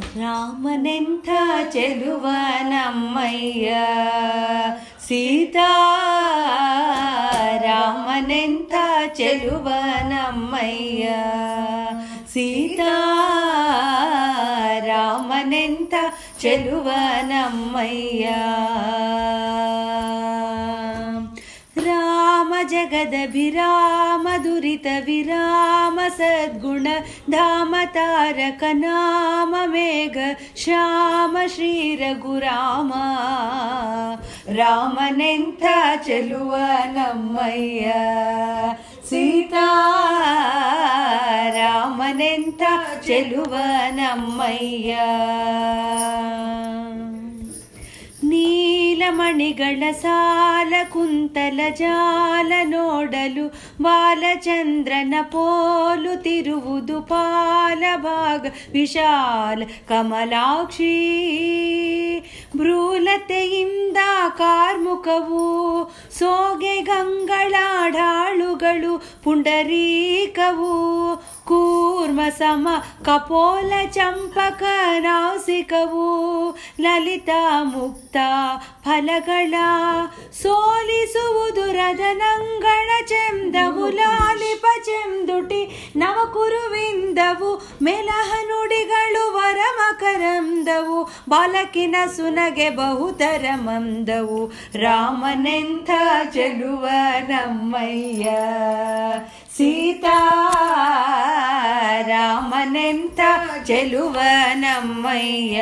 రామనెంత చెలువనమ్మయ్య? సీతా రామనెంత చెలువనమ్మయ్య? సీతా రామనెంత చెలువనమ్మయ్యా? రామ జగదభిరామ దురిత విరామ సద్గుణ ధామ తారక నామ మేఘ శ్యామ శ్రీ రఘురామ రామనెంత ನೀಲಮಣಿಗಳ ಸಾಲ, ಕುಂತಲ ಜಾಲ ನೋಡಲು ಬಾಲಚಂದ್ರನ ಪೋಲು ತಿರುವುದು ಪಾಲಭಾಗ ವಿಶಾಲ ಕಮಲಾಕ್ಷಿ. ಭ್ರೂಲತೆಯಿಂದ ಕಾರ್ಮುಖವು ಸೋಗೆ ಗಂಗಳಾಡಾಳುಗಳು, ಪುಂಡರೀಕವು. ಕೂರ್ಮ ಸಮ ಕಪೋಲ ಚಂಪಕ ನಾಸಿಕವು ಲಲಿತ ಮುಕ್ತ ಫಲಗಳ ಸೋಲಿಸುವುದು ರದನಂಗಳ ಚೆಂದವು ಲಾಲಿಪ ಚೆಂದುಟಿ ನವಕುರುವಿಂದವು ಮೆಲಹ ನುಡಿಗಳು ಕರಂದವು ಬಾಲಕಿನ ಸುನಗೆ ಬಹುತರ ಮಂದವು ರಾಮನೆಂಥ ಚೆಲುವ ನಮ್ಮಯ್ಯ ಸೀತಾ ರಾಮನೆಂಥ ಚೆಲುವ ನಮ್ಮಯ್ಯ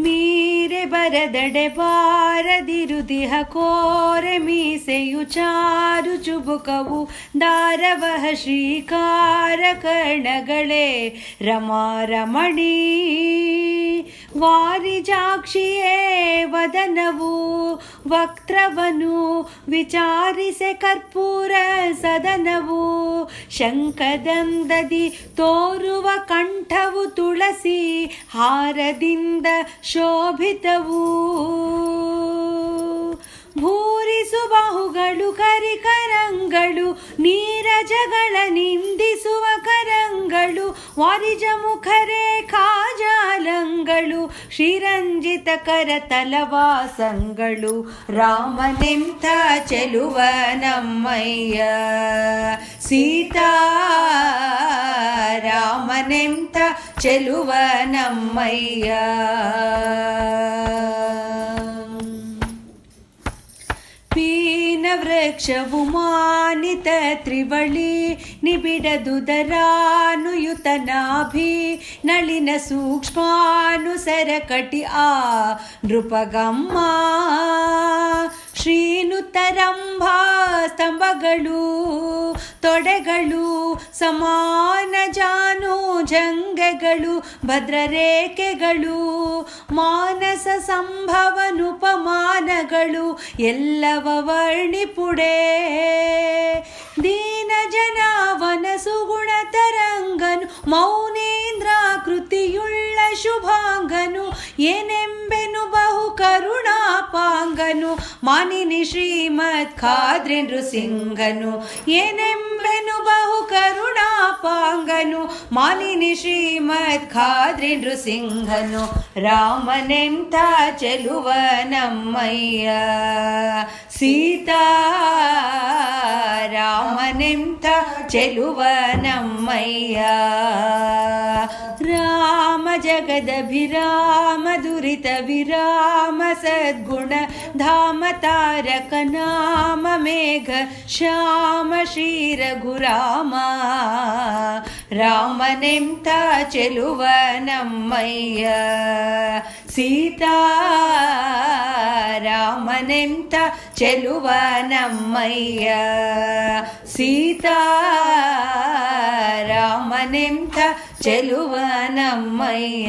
ಮೀರೆ ಬರದಡೆ ಬಾರದಿರುದಿಹ ಕೋರೆ ಮೀಸೆಯು ಚಾರು ಚುಬುಕವು ದಾರವಹ ಶ್ರೀಕಾರ ಕರ್ಣಗಳೇ ರಮಾರಮಣಿ ವಾರಿಜಾಕ್ಷಿಯೇ ವದನವು, ವಕ್ತ್ರವನು ವಿಚಾರಿಸೆ ಕರ್ಪೂರ ಸದನವು ಶಂಕದಂದದಿ ತೋರುವ ಕಂಠವು ತುಳಸಿ ಹಾರದಿಂದ ಶೋಭಿತವು. ಭೂರಿಸು ಬಾಹುಗಳು ಕರಿಕರಂಗಳು, ನೀರಜಗಳ ನಿಂದಿಸುವ ಕರಂಗಳು ವಾರಿಜ ಮುಖರೇ ಕಾಜಾಲಂಗಳು ಶ್ರೀರಂಜಿತ ಕರತಲವಾಸಂಗಳು ರಾಮನೆಂಥ ಚೆಲುವ ನಮ್ಮಯ್ಯ ಸೀತಾ ರಾಮನೆಂಥ ಚೆಲುವ ನಮ್ಮಯ್ಯ ವೃಕ್ಷವು ಮಾನಿತ ತ್ರಿವಳಿ ನಿಬಿಡದುದರಾನುಯುತ ನಾಭಿ ನಳಿನ ಸೂಕ್ಷ್ಮಾನುಸರ ಕಟಿ ಆ ನೃಪಗಮ್ಮ ಶ್ರೀನುತರಂಭಾ ಸ್ತಂಭಗಳು ತೊಡೆಗಳು ಸಮಾನ ಜಾನು ಜಂಗಗಳು, ಭದ್ರರೇಖೆಗಳು, ಮಾನಸ ಸಂಭವನುಪಮಾನಗಳು, ಎಲ್ಲವ ವರ್ಣಿಪುಡೆ ದೀನ ಜನಾವನ ಸುಗುಣ ತರಂಗನು, ಮೌನೇಂದ್ರಾಕೃತಿಯುಳ್ಳ ಶುಭಾಂಗನು, ಏನೆಂಬೆನು ಬಹು ಕರುಣಾಪಾಂಗನು ಮಾನಿನಿ ಶ್ರೀಮತ್ ಖಾದ್ರಿ ನೃಸಿಂಗನು ಏನೆಂಬೆನು ಬಹು ಕರುಣಾಪಾಂಗನು ಮಾನಿನಿ ಶ್ರೀಮತ್ ಖಾದ್ರಿ ನೃಸಿಂಗನು ರಾಮನೆಂಥ ಚೆಲುವ ನಮ್ಮಯ್ಯ ಸೀತಾ రామనెంత చెలువ నమ్మయ్య రామ జగదభిరామ దురిత విరామ సద్గుణ ధామ తారక నామ మేఘ శ్యామ శ్రీ రఘురామ రామనెంత చెలువ నమ్మయ్య. సీతా రామనెంత చెలువ నమ్మయ్య. సీతా రామనెంత చెలువ నమ్మయ్య.